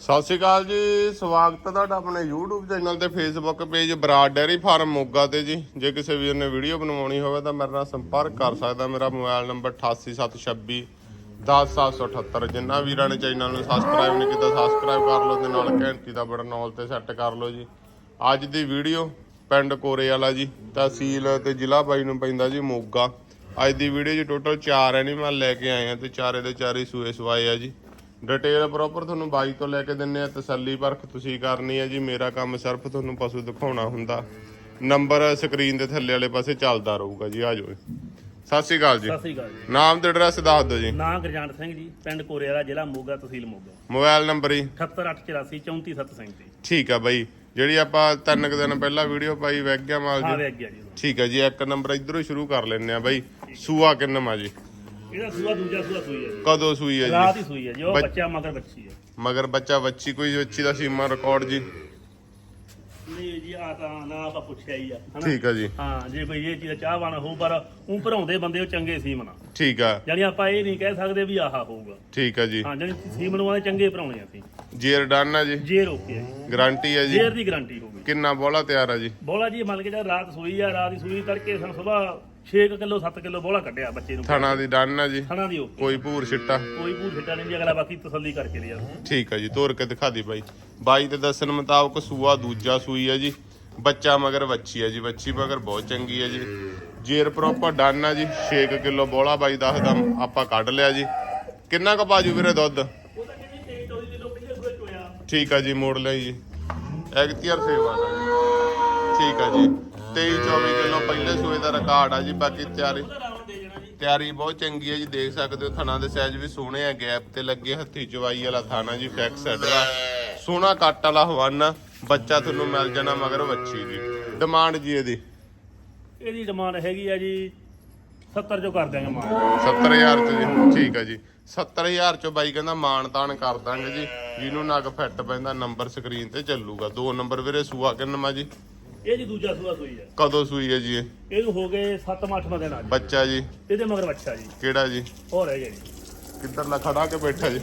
ਸਤਿ ਸ਼੍ਰੀ ਅਕਾਲ ਜੀ, ਸਵਾਗਤ ਹੈ ਤੁਹਾਡਾ ਆਪਣੇ YouTube ਚੈਨਲ ਤੇ, Facebook page Brar dairy farm Moga ਤੇ ਜੀ। ਜੇ ਕਿਸੇ ਵੀਰ ਨੇ ਵੀਡੀਓ ਬਣਵਾਉਣੀ ਹੋਵੇ ਤਾਂ ਮੇਰੇ ਨਾਲ ਸੰਪਰਕ ਕਰ ਸਕਦਾ, ਮੇਰਾ ਮੋਬਾਈਲ ਨੰਬਰ 88726 10778 ਜਿੰਨਾ ਵੀਰਾਂ ਨੇ ਚੈਨਲ ਨੂੰ ਸਬਸਕ੍ਰਾਈਬ ਨਹੀਂ ਕੀਤਾ ਸਬਸਕ੍ਰਾਈਬ ਕਰ ਲਓ ਤੇ ਨਾਲ ਘੰਟੀ ਦਾ ਬਟਨ ਆਲ ਤੇ ਸੈੱਟ ਕਰ ਲਓ ਜੀ। ਅੱਜ ਦੀ ਵੀਡੀਓ ਪਿੰਡ ਕੋਰੇ ਵਾਲਾ ਜੀ, ਤਹਿਸੀਲ ਤੇ ਜ਼ਿਲ੍ਹਾ ਬਾਈ ਨੂੰ ਪੈਂਦਾ ਜੀ, ਮੋਗਾ। ਅੱਜ ਦੀ ਵੀਡੀਓ 'ਚ ਟੋਟਲ 4 ਐਨੀਮਲ ਲੈ ਕੇ ਆਏ ਆ ਤੇ ਚਾਰੇ ਦੇ ਚਾਰੇ ਸੂਏ ਸਵਾਏ ਆ ਜੀ। ਡਿਟੇਲ ਪ੍ਰੋਪਰ ਤੁਹਾਨੂੰ ਬਾਈ ਤੋਂ ਲੈ ਕੇ ਦਿੰਨੇ ਆ ਤਸੱਲੀ ਪਰਖ ਤੁਸੀਂ ਕਰਨੀ ਹੈ ਜੀ। ਮੇਰਾ ਕੰਮ ਸਿਰਫ ਤੁਹਾਨੂੰ ਪਸ਼ੂ ਦਿਖਾਉਣਾ ਹੁੰਦਾ। ਨੰਬਰ ਸਕਰੀਨ ਦੇ ਥੱਲੇ ਵਾਲੇ ਪਾਸੇ ਚੱਲਦਾ ਰਹੂਗਾ ਜੀ। ਆ ਜਾਓ ਸਤਿ ਸ਼੍ਰੀ ਅਕਾਲ ਜੀ। ਸਤਿ ਸ੍ਰੀ ਅਕਾਲ ਜੀ। ਨਾਮ ਤੇ ਐਡਰੈਸ ਦੱਸ ਦਿਓ ਜੀ। ਨਾਂ ਗੁਰਜੰਟ ਸਿੰਘ ਜੀ ਪਿੰਡ ਕੋਰੇਵਾਲਾ ਜ਼ਿਲ੍ਹਾ ਮੋਗਾ ਤਹਿਸੀਲ ਮੋਗਾ। ਮੋਬਾਈਲ ਨੰਬਰ ਜੀ। 78884 34737 ਠੀਕ ਆ ਬਾਈ। ਜਿਹੜੀ ਆਪਾਂ ਤਿੰਨ ਕੁ ਦਿਨ ਪਹਿਲਾਂ ਵੀਡੀਓ ਪਾਈ ਵੈਗ ਗਿਆ ਮਾਲ ਹਾਂ ਜੀ। ਵੇਖ ਗਿਆ ਜੀ। ਠੀਕ ਹੈ ਜੀ। ਇੱਕ ਨੰਬਰ ਇਧਰੋਂ ਸ਼ੁਰੂ ਕਰ ਲੈਣੇ ਆ ਬਾਈ। ਸੂਆ ਕਿੰਨਮਾ ਜੀ? ਇਹਦਾ ਸੂਆ ਦੂਜਾ ਸੂਆ ਸੂਈ ਹੈ ਜੀ। ਕਦੋਂ ਸੂਈ ਹੈ ਰਾਤ ਜੀ ਹੀ ਸੂਈ ਹੈ ਜੀ ਉਹ ਬੱਚ- ਬੱਚਾ ਮਗਰ ਬੱਚੀ ਹੈ। ਮਗਰ ਬੱਚਾ ਬੱਚੀ ਕੋਈ ਬੱਚੀ ਦਾ ਸੀਮਾ ਰਿਕਾਰਡ ਜੀ? ਨਹੀਂ ਜੀ ਆ ਤਾਂ ਨਾ ਆਪਾਂ ਪੁੱਛਿਆ ਹੀ ਆ ਹਨਾ? ਠੀਕ ਆ ਜੀ। ਹਾਂ ਜੇ ਕੋਈ ਇਹ ਚੀਜ਼ ਚਾਹਵਾਨ ਹੋ ਪਰ ਉਹ ਭਰਾਉਂਦੇ ਬੰਦੇ ਉਹ ਚੰਗੇ ਸੀ ਮਨਾ ਠੀਕ ਆ। ਜਾਨੀ ਆਪਾਂ ਇਹ ਨਹੀਂ ਕਹਿ ਸਕਦੇ ਵੀ ਆਹ ਹੋਊਗਾ। ਠੀਕ ਆ ਜੀ। ਹਾਂ ਜਾਨੀ ਸੀਮਨ ਵਾਲੇ ਚੰਗੇ ਭਰਾਉਣੇ ਅਸੀਂ। ਜੇਰ ਡਨ ਆ ਜੀ? ਜੇਰ ਓਕੇ ਹੈ ਜੀ। ਗਾਰੰਟੀ ਹੈ ਜੀ? ਜੇਰ ਦੀ ਗਾਰੰਟੀ ਹੋਊਗੀ ਕਿੰਨਾ ਬੋਲਾ ਤਿਆਰ ਆ ਜੀ? ਬੋਲਾ ਜੀ ਮੰਨ ਕੇ ਜਾ ਰਾਤ ਸੂਈ ਆ ਰਾਤ ਦੀ ਸੂਈ ਤੜਕੇ ਸਾਨੂੰ ਸਵੇਰ 6 ਕਿਲੋ 7 ਕਿਲੋ ਬੋਲਾ ਕੱਢਿਆ ਬੱਚੇ ਨੂੰ। ਥਣਾ ਦੀ ਡਨ ਆ ਜੀ। ਥਣਾ ਦੀ ਓਕੇ। ਕੋਈ ਭੂਰ ਛਿੱਟਾ। ਕੋਈ ਭੂਤ ਛੱਟਾ ਨਹੀਂ ਜੀ ਅਗਲਾ ਬਾਕੀ ਤਸੱਲੀ ਕਰਕੇ ਲਿਆ। ਠੀਕ ਆ ਜੀ ਤੋਰ ਕੇ ਦਿਖਾ ਦੀ ਬਾਈ। ਬਾਈ ਦੇ ਦੱਸਣ ਮੁਤਾਬਕ ਸੂਆ ਦੂਜਾ ਸੂਈ ਆ ਜੀ। ਬੱਚਾ ਮਗਰ ਵੱਛੀ ਆ ਜੀ ਵੱਛੀ ਮਗਰ ਬਹੁਤ ਚੰਗੀ ਆ ਜੀ। ਜੇਰ ਪ੍ਰੋਪਰ ਡਨ ਆ ਜੀ 6 ਕਿਲੋ ਬੋਲਾ ਬਾਈ ਦੱਸਦਾ ਆਪਾਂ ਕੱਢ ਲਿਆ ਜੀ। ਕਿੰਨਾ ਕੁ ਬਾਜੂ ਵੀਰੇ ਦੁੱਧ? ਉਹਦਾ ਕਿੰਨੀ 23 24 ਕਿਲੋ ਪਹਿਲੇ ਸੂਏ ਚੋਇਆ ਠੀਕ ਆ ਜੀ ਮੋੜ ਲਈ ਜੀ। ਐਗਤੀਆਰ ਸੇਵਾ ਦਾ ਜੀ। ਠੀਕ ਆ ਜੀ। 23 24 ਕਿਲੋ ਪਹਿਲੇ ਸੂਏ ਦਾ ਰਿਕਾਰਡ ਆ ਜੀ ਬਾਕੀ ਤਿਆਰੀ ਦੇ ਤਿਆਰੀ ਬਹੁਤ ਚੰਗੀ ਹੈ ਜੀ ਦੇਖ ਸਕਦੇ ਹੋ ਥਣਾ ਦੇ ਸਾਈਜ਼ ਵੀ ਸੋਹਣੇ ਆ ਗੈਪ ਤੇ ਲੱਗੇ ਹੱਥੀ ਚਵਾਈ ਵਾਲਾ ਥਾਣਾ ਜੀ ਫੈਕਸ ਦਾ। ਸੋਹਣਾ ਕੱਟ ਵਾਲਾ ਹਵਾਨਾ ਬੱਚਾ ਤੁਹਾਨੂੰ ਮਿਲ ਜਾਣਾ ਮਗਰ ਵੱਛੀ ਜੀ। ਡਿਮਾਂਡ ਜੀ ਇਹਦੀ। ਇਹਦੀ ਡਿਮਾਂਡ ਹੈਗੀ ਆ ਜੀ 70 ਚੋਂ ਕਰ ਦਿਆਂਗੇ ਮਾਂ 70000 ਚ ਜੀ ਠੀਕ ਹੈ ਜੀ। 70000 ਚ ਬਾਈ ਕਹਿੰਦਾ ਮਾਨ ਤਾਨ ਕਰ ਦਾਂਗੇ ਜੀ। ਜਿਹਨੂੰ ਨਗ ਫਿੱਟ ਪੈਂਦਾ ਨੰਬਰ ਸਕਰੀਨ ਤੇ ਚੱਲੂਗਾ। ਦੋ ਨੰਬਰ ਵੀਰੇ ਸੂਆ ਕਿੰਨਮਾ ਜੀ? ਇਹ ਜੀ ਦੂਜਾ ਸੂਆ ਸੂਈ ਹੈ। ਕਦੋਂ ਸੂਈ ਹੈ ਜੀ ਇਹ? ਇਹਨੂੰ ਹੋ ਗਏ 7-8 ਦਿਨ ਅੱਜ ਬੱਚਾ ਜੀ। ਇਹਦੇ ਮਗਰ ਬੱਚਾ ਜੀ। ਕਿਹੜਾ ਜੀ? ਹੋਰ ਹੈ ਜੀ। ਕਿੱਧਰਲਾ ਖੜਾ ਕੇ ਬੈਠਾ ਜੀ?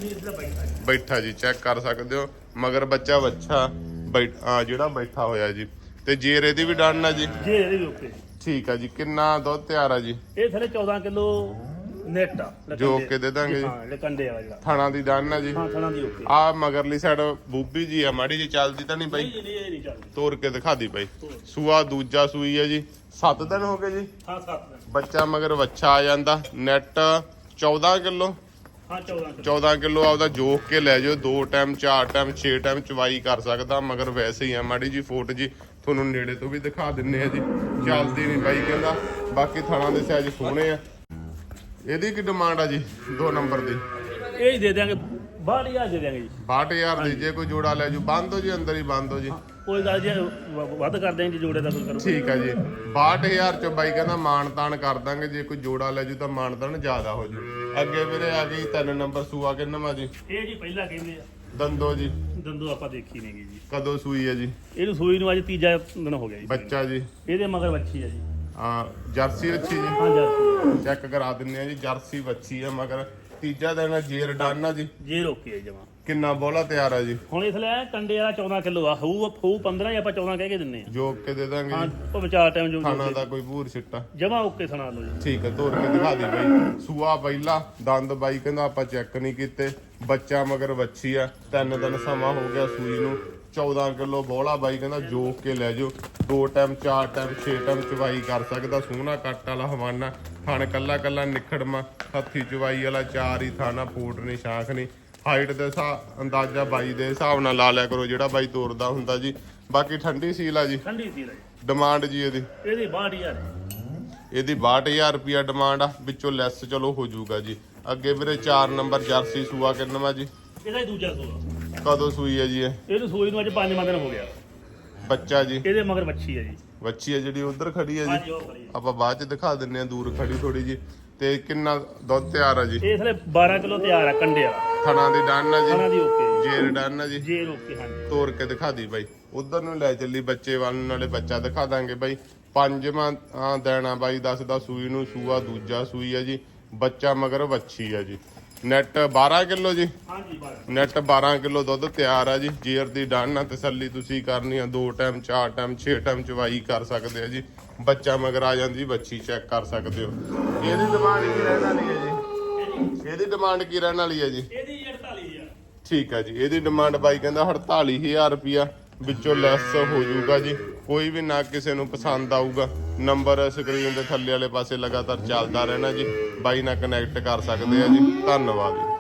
ਬੈਠਾ ਜੀ। ਚੈੱਕ ਕਰ ਸਕਦੇ ਹੋ। ਮਗਰ ਬੱਚਾ ਬੱਚਾ ਬੈਠ ਆ ਜਿਹੜਾ ਬੈਠਾ ਹੋਇਆ ਜੀ। ਤੇ ਜੇਰ ਇਹਦੀ ਵੀ ਆ ਜੀ? ਜੇ ਇਹਦੇ ਵੀ ਓਕੇ ਠੀਕ ਆ ਜੀ ਕਿੰਨਾ ਦੁੱਧ ਤਿਆਰ ਆ ਜੀ? ਇਹ ਥਲੇ 14 ਕਿਲੋ ਨੈਟ ਆ। ਜੋ ਕੇ ਦੇ ਦਾਂਗੇ ਜੀ। ਹਾਂ ਲਕੰਡੇ ਵਾਲਾ ਜਿਹੜਾ। ਥਾਣਾ ਦੀ ਡਨ ਆ ਜੀ। ਹਾਂ ਥਣਾ ਦੀ ਓਕੇ। ਆ ਮਗਰਲੀ ਸਾਈਡ ਬੂਬੀ ਜੀ ਆ ਮਾੜੀ ਜੀ ਚੱਲਦੀ ਤਾਂ ਨਹੀਂ ਬਾਈ ਨਹੀਂ ਨਹੀਂ ਇਹ ਨਹੀਂ ਚੱਲਦੀ। ਤੋੜ ਕੇ ਦਿਖਾ ਦੀ ਬਾਈ ਸੂਆ ਦੂਜਾ ਸੂਈ ਹੈ ਜੀ। 7 ਦਿਨ ਹੋ ਗਏ ਜੀ। ਹਾਂ 7 ਦਿਨ। ਬੱਚਾ ਮਗਰ ਵੱਛਾ ਆ ਜਾਂਦਾ। Net 14 kilo? ਹਾਂ 14 ਕਿਲੋ। 14 ਕਿਲੋ ਆਪਦਾ ਜੋਖ ਕੇ ਲੈ ਜਾਓ। ਦੋ ਟਾਈਮ ਚਾਰ ਟਾਈਮ 6 ਟਾਈਮ ਚਵਾਈ ਕਰ ਸਕਦਾ ਮਗਰ ਵੈਸੇ ਹੀ ਆ ਮਾੜੀ ਜੀ ਫੋਟ ਜੀ। ਤੁਹਾਨੂੰ ਨੇੜੇ ਤੋਂ ਵੀ ਦਿਖਾ ਦਿੰਨੇ ਆ ਜੀ। ਚੱਲਦੀ ਨਹੀਂ ਬਾਈ ਕਹਿੰਦਾ। ਬਾਕੀ ਥਾਣਾ ਦੇ ਸਾਈਜ਼ ਸੋਹਣੇ ਆ। ਇਹਦੀ ਕੀ ਡਿਮਾਂਡ ਆ ਜੀ? ਦੋ ਨੰਬਰ ਦੀ। ਇਹ ਹੀ ਦੇ ਦਿਆਂਗੇ। ਬਾਹਰ ਹੀ ਆ ਦੇ ਦਿਆਂਗੇ ਜੀ। 62000 ਦੀ ਜੇ ਕੋਈ ਜੋੜਾ ਲੈ ਜੂ ਬੰਦ ਹੋ ਜੀ ਅੰਦਰ ਹੀ ਬੰਦ ਹੋ ਜੀ। ਕੋਈ ਗੱਲ ਜੀ ਵ- ਵੱਧ ਕਰ ਦਿਆਂਗੇ ਜੀ ਜੋੜੇ ਦਾ ਕੋਈ ਕਰੋ ਠੀਕ ਆ ਜੀ। 62000 ਚ ਬਾਈ ਕਹਿੰਦਾ ਮਾਣ ਤਾਣ ਕਰ ਦਾਂਗੇ ਜੇ ਕੋਈ ਜੋੜਾ ਲੈ ਜੂ ਤਾਂ ਮਾਣ ਤਾਣ ਜ਼ਿਆਦਾ ਹੋ ਜੂ। ਅੱਗੇ ਵੀਰੇ ਆ ਗਈ ਤਿੰਨ ਨੰਬਰ ਸੂਆ ਕਿੰਨਵਾ ਜੀ? ਇਹ ਜੀ ਪਹਿਲਾਂ ਕਹਿੰਦੇ ਆ। ਦੰਦੋ ਜੀ। ਦੰਦੋ ਆਪਾਂ ਦੇਖੀ ਨਹੀਂਗੀ ਜੀ। ਕਦੋਂ ਸੂਈ ਹੈ ਜੀ? ਇਹਨੂੰ ਸੂਈ ਨੂੰ ਅੱਜ ਤੀਜਾ ਦਿਨ ਹੋ ਗਿਆ ਜੀ। ਬੱਚਾ ਜੀ। ਇਹਦੇ ਮਗਰ ਬੱਚੀ ਆ ਜੀ। ਆ ਜਰਸੀ ਵੱਛੀ ਜੀ। ਹਾਂ ਜੀ ਚੈੱਕ ਕਰਾ ਦਿੰਨੇ ਆ ਜੀ ਜਰਸੀ ਵੱਛੀ ਆ ਮਗਰ ਤੀਜਾ ਦਿਨ ਆ, ਜੇਰ ਡਾਨਾ ਜੀ। ਜੇ ਰੋਕੇ ਜਮਾ। ਕਿੰਨਾ ਬੋਲਾ ਤਿਆਰ ਆ ਜੀ। ਹੁਣ ਇਸ ਲਈ ਕੰਡੇ ਵਾਲਾ 14 ਕਿਲੋ ਆ ਹੋਊ ਹੋਊ 15 ਜਾਂ ਆਪਾਂ 14 ਕਹਿ ਕੇ ਦਿੰਨੇ ਆ। ਜੋਕ ਕੇ ਦੇ ਦਾਂਗੇ ਹਾਂ ਜੀ। ਭਾਵੇਂ ਚਾਰ ਟਾਈਮ ਜੋ ਖਾਣਾ ਦਾ ਕੋਈ ਭੂਰ ਛਿੱਟਾ ਜਮਾ ਓਕੇ ਸੁਣਾ ਲਓ ਜੀ। ਠੀਕ ਹੈ ਤੋਰ ਕੇ ਦਿਖਾ ਦੀ ਬਾਈ। ਸੂਆ ਪਹਿਲਾ ਦੰਦ ਬਾਈ ਕਹਿੰਦਾ ਆਪਾਂ ਚੈੱਕ ਨਹੀਂ ਕੀਤੇ। ਬੱਚਾ ਮਗਰ ਵੱਛੀ ਆ ਤਿੰਨ ਦਿਨ ਸਮਾਂ ਹੋ ਗਿਆ ਸੂਈ ਨੂੰ। 14 ਕਿਲੋ ਬੋਲਾ ਬਾਈ ਕਹਿੰਦਾ ਜੋਕ ਕੇ ਲੈ ਜਾਓ। ਦੋ ਟਾਈਮ ਚਾਰ ਟਾਈਮ ਛੇ ਟਾਈਮ ਚਵਾਈ ਕਰ ਸਕਦਾ ਸੋਹਣਾ ਕੱਟ ਵਾਲਾ ਹਵਾਨਾ। ਥਣ ਕੱਲਾ ਕੱਲਾ ਨਿਖੜਮਾ ਹੱਥੀ ਚਵਾਈ ਵਾਲਾ ਚਾਰ ਹੀ ਥਾਣਾ ਫੂਟ ਨਹੀਂ ਸ਼ਾਖ ਨਹੀਂ ਹਾਈਟ ਦੇ ਹਿਸਾਬ ਅੰਦਾਜ਼ਾ ਬਾਈ ਦੇ ਹਿਸਾਬ ਨਾਲ ਲਾ ਲਿਆ ਕਰੋ ਜਿਹੜਾ ਬਾਈ ਤੋਰਦਾ ਹੁੰਦਾ ਜੀ। ਬਾਕੀ ਠੰਡੀ ਸੀਲ ਆ ਜੀ। ਠੰਡੀ ਸੀ ਲਈ ਡਿਮਾਂਡ ਜੀ ਇਹਦੀ। ਇਹਦੀ 62000 ਇਹਦੀ 62000 ਰੁਪਿਆ ਡਿਮਾਂਡ ਆ ਵਿੱਚੋਂ ਲੈਸ ਚਲੋ ਹੋ ਜਾਊਗਾ ਜੀ। ਅੱਗੇ ਵੀਰੇ 4 ਨੰਬਰ ਜਰਸੀ ਸੂਆ ਕਿੰਨਵਾ ਜੀ? ਇਹਦਾ ਹੀ ਦੂਜਾ ਸੂਆ। ਕਦੋਂ ਸੂਈ ਹੈ ਜੀ ਇਹ? ਇਹਨੂੰ ਸੂਈ ਨੂੰ ਅੱਜ 5 ਦਿਨ ਹੋ ਗਿਆ। ਬੱਚਾ ਜੀ। ਇਹਦੇ ਮਗਰ ਬੱਚੀ ਆ ਜੀ। ਵੱਛੀ ਹੈ ਜਿਹੜੀ ਉਧਰ ਖੜੀ ਹੈ ਜੀ? ਹਾਂਜੀ ਉਹ ਖੜੀ ਆਪਾਂ ਬਾਅਦ ਚ ਦਿਖਾ ਦਿੰਨੇ ਆ ਦੂਰ ਖੜੀ ਥੋੜੀ ਜੀ ਤੇ ਕਿੰਨਾ ਦੁੱਧ ਤਿਆਰ ਆ ਜੀ? ਇਹ ਥਲੇ 12 ਕਿਲੋ ਤਿਆਰ ਆ ਕੰਡੇ ਵਾਲਾ। ਥਣਾ ਦੀ ਡਨ ਆ ਜੀ? ਦੀ ਓਕੇ ਜੇਰ ਡਨ ਆ ਜੀ? ਜੇ ਰੋਕੇ ਹਾਂਜੀ। ਤੋੜ ਕੇ ਦਿਖਾ ਦੀ ਬਾਈ। ਉਧਰ ਨੂੰ ਲੈ ਚੱਲੀ ਬੱਚੇ ਵੱਲ ਨੂੰ, ਨਾਲੇ ਬੱਚਾ ਦਿਖਾ ਦਾਂਗੇ ਬਾਈ। ਪੰਜਵਾਂ ਆ ਦੇਣਾ ਬਾਈ ਦੱਸਦਾ ਸੂਈ ਨੂੰ ਸੂਆ ਦੂਜਾ ਸੂਈ ਆ ਜੀ। ਬੱਚਾ ਮਗਰ ਵੱਛੀ ਆ ਜੀ। ਨੈਟ 12 ਕਿਲੋ ਜੀ? ਹਾਂਜੀ ਨੈਟ 12 ਕਿਲੋ ਦੁੱਧ ਤਿਆਰ ਆ ਜੀ। ਜੀਰ ਦੀ ਡਾਨ ਨਾਲ ਤਸੱਲੀ ਤੁਸੀਂ ਕਰਨੀ ਆ। ਦੋ ਟਾਈਮ ਚਾਰ ਟਾਈਮ 6 ਟਾਈਮ ਚਵਾਈ ਕਰ ਸਕਦੇ ਆ ਜੀ। ਬੱਚਾ ਮਗਰ ਆ ਜਾਂਦੀ ਬੱਚੀ ਚੈੱਕ ਕਰ ਸਕਦੇ ਹੋ। ਇਹਦੀ ਡਿਮਾਂਡ ਕੀ ਰਹਿਣ ਵਾਲੀ ਹੈ ਜੀ? ਇਹਦੀ ਡਿਮਾਂਡ ਕੀ ਰਹਿਣ ਵਾਲੀ ਹੈ ਜੀ? ਇਹਦੀ 48000 ਠੀਕ ਆ ਜੀ। ਇਹਦੀ ਡਿਮਾਂਡ ਬਾਈ ਕਹਿੰਦਾ 48000 ਰੁਪਿਆ ਵਿੱਚੋਂ ਲੈਸ ਹੋ ਜਾਊਗਾ ਜੀ। ਕੋਈ ਵੀ ਨਾ ਕਿਸੇ ਨੂੰ ਪਸੰਦ ਆਊਗਾ। ਨੰਬਰ ਸਕਰੀਨ ਦੇ ਥੱਲੇ ਵਾਲੇ ਪਾਸੇ ਲਗਾਤਾਰ ਚੱਲਦਾ ਰਹਿਣਾ ਜੀ। ਬਾਈ ਨਾਲ ਕਨੈਕਟ ਕਰ ਸਕਦੇ ਆ ਜੀ। ਧੰਨਵਾਦ ਜੀ।